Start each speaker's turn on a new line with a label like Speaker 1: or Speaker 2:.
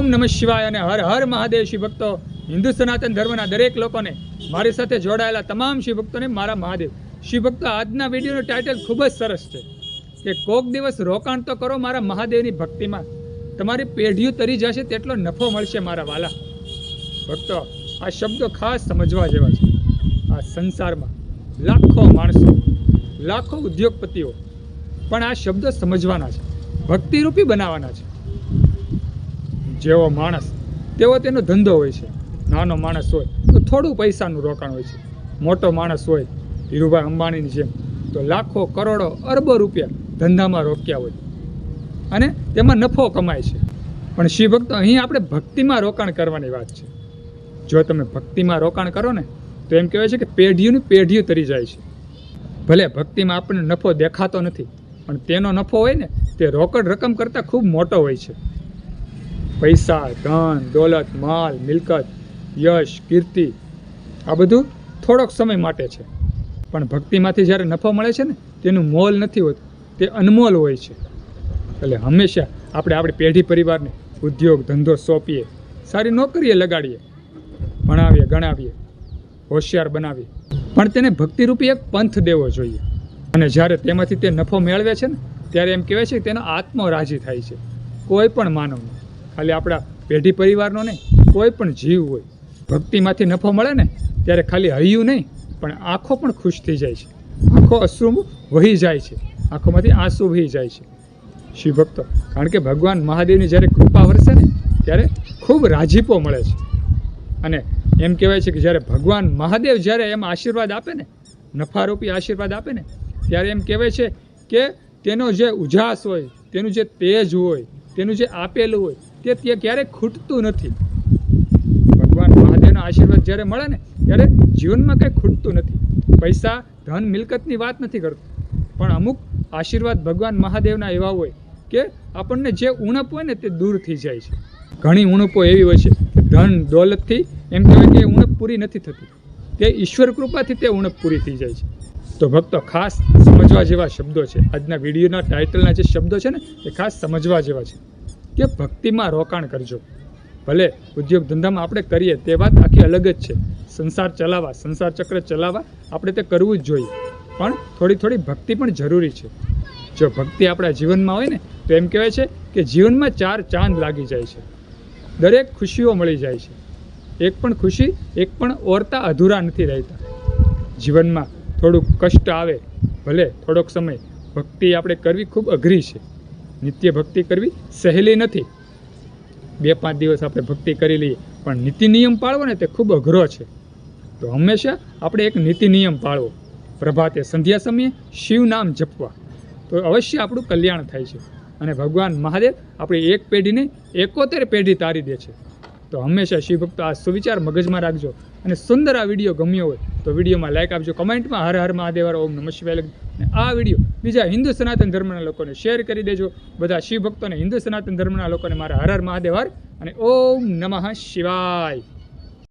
Speaker 1: ઓમ નમઃ શિવાય અને હર હર મહાદેવ શિવ ભક્તો, હિન્દુ સનાતન ધર્મના દરેક લોકોને મારી સાથે જોડાયેલા તમામ શિવ ભક્તોને મારા મહાદેવ. શિવ ભક્તો, આજના વિડીયોનું ટાઇટલ ખૂબ જ સરસ છે કે કોક દિવસ રોકાણ તો કરો મારા મહાદેવની ભક્તિમાં. તમારી પેઢીઓ તરી જશે તેટલો નફો મળશે મારા વાલા. ભક્તો, આ શબ્દો ખાસ સમજવા જેવા છે. આ સંસારમાં લાખો માણસો, લાખો ઉદ્યોગપતિઓ પણ આ શબ્દો સમજવાના છે, ભક્તિરૂપી બનાવવાના છે. જેવો માણસ, તેવો તેનો ધંધો હોય છે. નાનો માણસ હોય તો થોડું પૈસાનું રોકાણ હોય છે. મોટો માણસ હોય, ધીરુભાઈ અંબાણીની જેમ, તો લાખો, કરોડો, અરબો રૂપિયા ધંધામાં રોક્યા હોય. અને તેમાં નફો કમાય છે. પણ શિવ ભક્તો, અહીં આપણે ભક્તિમાં રોકાણ કરવાની વાત છે. જો તમે ભક્તિમાં રોકાણ કરો ને, તો એમ કહેવાય છે કે પેઢીઓની પેઢીઓ તરી જાય છે. ભલે ભક્તિમાં આપણને નફો દેખાતો નથી, પણ તેનો નફો હોય ને, તે રોકડ રકમ કરતાં ખૂબ મોટો હોય છે. પૈસા, ધન, દોલત, માલ, મિલકત, યશ, કીર્તિ, આ બધું થોડોક સમય માટે છે. પણ ભક્તિમાંથી જ્યારે નફો મળે છે ને, તેનું મોલ નથી હોતું, તે અનમોલ હોય છે. એટલે હંમેશા આપણે આપણી પેઢી પરિવારને ઉદ્યોગ, ધંધો સોંપીએ, સારી નોકરીએ લગાડીએ, ભણાવીએ, ગણાવીએ, હોશિયાર બનાવીએ. પણ તેને ભક્તિરૂપી એક પંથ દેવો જોઈએ. અને જ્યારે તેમાંથી તે નફો મેળવે છે ને, ત્યારે એમ કહેવાય છે કે તેનો આત્મો રાજી થાય છે. કોઈ પણ માનવનો. ખાલી આપણા પેઢી પરિવારનો નહીં, કોઈ પણ જીવ હોય, ભક્તિમાંથી નફો મળે ને, ત્યારે ખાલી હૈયું નહીં, પણ આંખો પણ ખુશ થઈ જાય છે. આંખો અશ્રુ વહી જાય છે. આંખોમાંથી આંસુ વહી જાય છે. શિવ ભક્તો, કારણ કે ભગવાન મહાદેવની જ્યારે કૃપા વરસે ને, ત્યારે ખૂબ રાજીપો મળે છે. અને એમ કહેવાય છે કે જ્યારે ભગવાન મહાદેવ જ્યારે એમ આશીર્વાદ આપે ને, નફારૂપી આશીર્વાદ આપે ને, ત્યારે એમ કહેવાય છે કે તેનો જે ઉજાસ હોય, તેનું જે તેજ હોય, તેનું જે આપેલું હોય તે તે ક્યારેય ખૂટતું નથી. ભગવાન મહાદેવના આશીર્વાદ જ્યારે મળે ને, ત્યારે જીવનમાં કંઈ ખૂટતું નથી. પૈસા, ધન, મિલકતની વાત નથી કરતો. પણ અમુક આશીર્વાદ ભગવાન મહાદેવના એવા હોય કે આપણને જે ઉણપ હોય ને તે દૂર થઈ જાય છે. ઘણી ઉણપો એવી હોય છે. ધન, દોલતથી એમ કહેવાય કે ઉણપ પૂરી નથી થતી. તે ઈશ્વર કૃપાથી તે ઉણપ પૂરી થઈ જાય છે. તો ભક્તો, ખાસ સમજવા જેવા શબ્દો છે. આજના વિડીયોના ટાઇટલના જે શબ્દો છે ને, એ ખાસ સમજવા જેવા છે. કે ભક્તિમાં રોકાણ કરજો. ભલે ઉદ્યોગ ધંધામાં આપણે કરીએ તે વાત આખી અલગ જ છે. સંસાર ચલાવવા, સંસાર ચક્ર ચલાવવા આપણે તે કરવું જ જોઈએ. પણ થોડી થોડી ભક્તિ પણ જરૂરી છે. જો ભક્તિ આપણા જીવનમાં હોય ને, તો એમ કહેવાય છે કે જીવનમાં ચાર ચાંદ લાગી જાય છે. દરેક ખુશીઓ મળી જાય છે. એક પણ ખુશી, એક પણ ઓરતા અધૂરા નથી રહેતા. જીવનમાં થોડુંક કષ્ટ આવે, ભલે થોડોક સમય, ભક્તિ આપણે કરવી ખૂબ અઘરી છે. નિત્ય ભક્તિ કરવી સહેલી નથી. બે પાંચ દિવસ આપણે ભક્તિ કરી લઈએ, પણ નીતિ નિયમ પાળવો ને તે ખૂબ અઘરો છે. તો હંમેશા આપણે એક નીતિ નિયમ પાળવો. પ્રભાતે સંધ્યા સમયે શિવ નામ જપવા. તો અવશ્ય આપણું કલ્યાણ થાય છે. અને ભગવાન મહાદેવ આપણી એક પેઢીને એકોતેર પેઢી તારી દે છે. તો હંમેશા શિવભક્તો આ સુવિચાર મગજમાં રાખજો અને સુંદર આ વીડિયો ગમ્યો હોય તો વિડીયોમાં લાઇક આપજો, કમેન્ટમાં હર હર મહાદેવર, ઓમ નમઃ શિવાય અને આ વીડિયો બીજા હિન્દુ સનાતન ધર્મના લોકોને શેર કરી દેજો. બધા શિવ ભક્તોને હિન્દુ સનાતન ધર્મના લોકોને મારા હર હર મહાદેવર અને ઓમ નમઃ શિવાય.